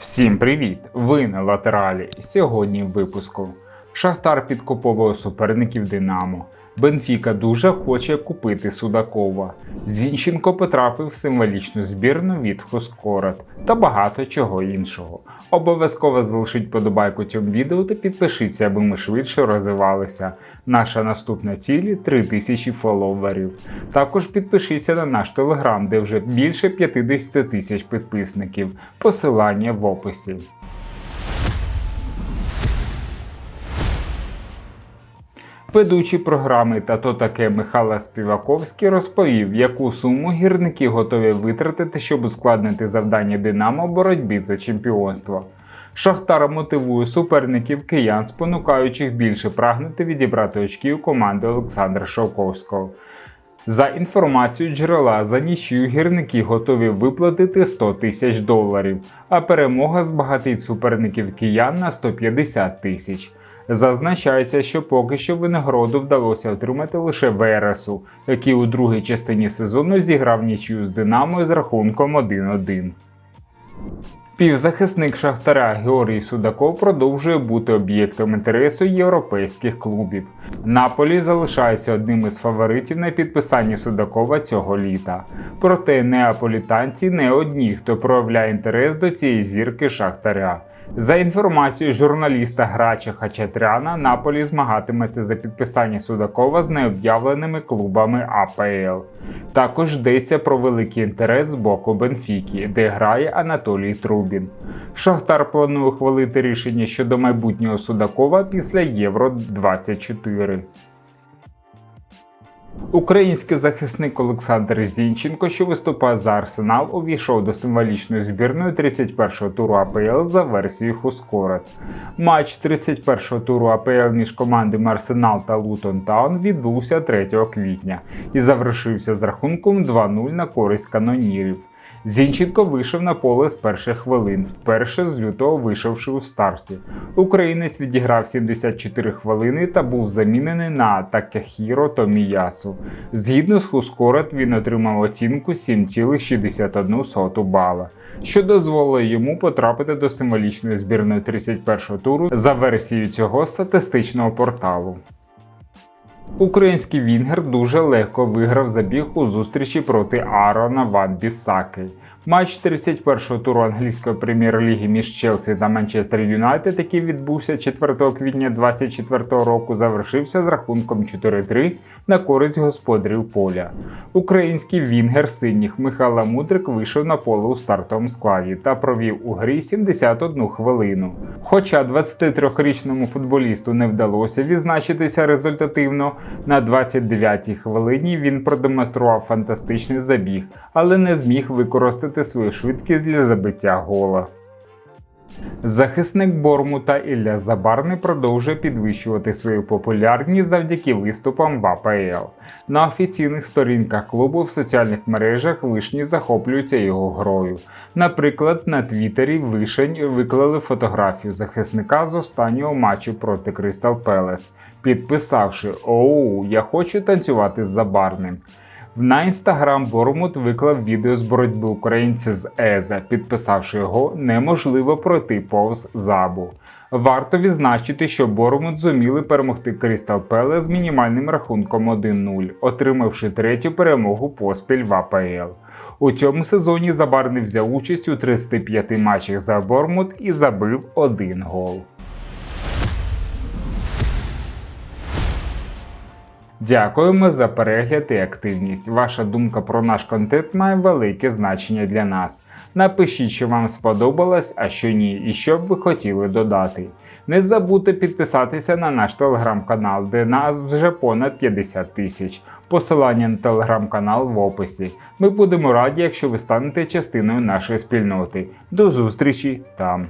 Всім привіт! Ви на латералі. Сьогодні в випуску. Шахтар підкуповує суперників Динамо. Бенфіка дуже хоче купити Судакова. Зінченко потрапив в символічну збірну від Хускорот та багато чого іншого. Обов'язково залишіть подобайку цьому відео та підпишіться, аби ми швидше розвивалися. Наша наступна ціль 3000 фоловерів. Також підпишіться на наш телеграм, де вже більше 50 тисяч підписників. Посилання в описі. Ведучий програми та то таке Михайло Співаковський розповів, яку суму гірники готові витратити, щоб ускладнити завдання Динамо боротьбі за чемпіонство. Шахтар мотивує суперників киян, спонукаючи їх більше прагнути відібрати очків команди Олександра Шовковського. За інформацією джерела, за нічию гірники готові виплатити 100 тисяч доларів, а перемога збагатить суперників киян на 150 тисяч. Зазначається, що поки що винагороду вдалося отримати лише Вересу, який у другій частині сезону зіграв нічию з Динамо з рахунком 1-1. Півзахисник Шахтаря Георгій Судаков продовжує бути об'єктом інтересу європейських клубів. Наполі залишається одним із фаворитів на підписанні Судакова цього літа. Проте неаполітанці не одні, хто проявляє інтерес до цієї зірки Шахтаря. За інформацією журналіста Грача Хачатряна, Наполі змагатиметься за підписання Судакова з необ'явленими клубами АПЛ. Також йдеться про великий інтерес з боку Бенфіки, де грає Анатолій Трубін. Шахтар планує ухвалити рішення щодо майбутнього Судакова після Євро 24. Український захисник Олександр Зінченко, що виступає за Арсенал, увійшов до символічної збірної 31-го туру АПЛ за версією Хускорет. Матч 31-го туру АПЛ між командами Арсенал та Лутон Таун відбувся 3 квітня і завершився з рахунком 2-0 на користь канонірів. Зінченко вийшов на поле з перших хвилин, вперше з лютого вийшовши у старті. Українець відіграв 74 хвилини та був замінений на Такехіро Томіясу. Згідно з Хускорет, він отримав оцінку 7,61 бала, що дозволило йому потрапити до символічної збірної 31-го туру за версією цього статистичного порталу. Український Вінгер дуже легко виграв забіг у зустрічі проти Аарона Ван Бісаки. Матч 31-го туру англійської прем'єр-ліги між Челсі та Манчестер Юнайтед, який відбувся 4 квітня 2024 року, завершився з рахунком 4-3 на користь господарів поля. Український Вінгер синіх Михайло Мудрик вийшов на поле у стартовому складі та провів у грі 71 хвилину. Хоча 23-річному футболісту не вдалося відзначитися результативно, на 29-й хвилині він продемонстрував фантастичний забіг, але не зміг використати свою швидкість для забиття гола. Захисник Бормута Ілля Забарний продовжує підвищувати свою популярність завдяки виступам в АПЛ. На офіційних сторінках клубу в соціальних мережах вишні захоплюються його грою. Наприклад, на Твіттері вишень виклали фотографію захисника з останнього матчу проти Кристал Пелес, підписавши Оу, я хочу танцювати з Забарним. На інстаграм Бормут виклав відео з боротьби українця з Еза, підписавши його неможливо пройти повз забу. Варто відзначити, що Бормут зуміли перемогти Крістал Пеле з мінімальним рахунком 1-0, отримавши третю перемогу поспіль в АПЛ. У цьому сезоні Забарний взяв участь у 35 матчах за Бормут і забив один гол. Дякуємо за перегляд і активність. Ваша думка про наш контент має велике значення для нас. Напишіть, що вам сподобалось, а що ні, і що б ви хотіли додати. Не забудьте підписатися на наш телеграм-канал, де нас вже понад 50 тисяч. Посилання на телеграм-канал в описі. Ми будемо раді, якщо ви станете частиною нашої спільноти. До зустрічі там!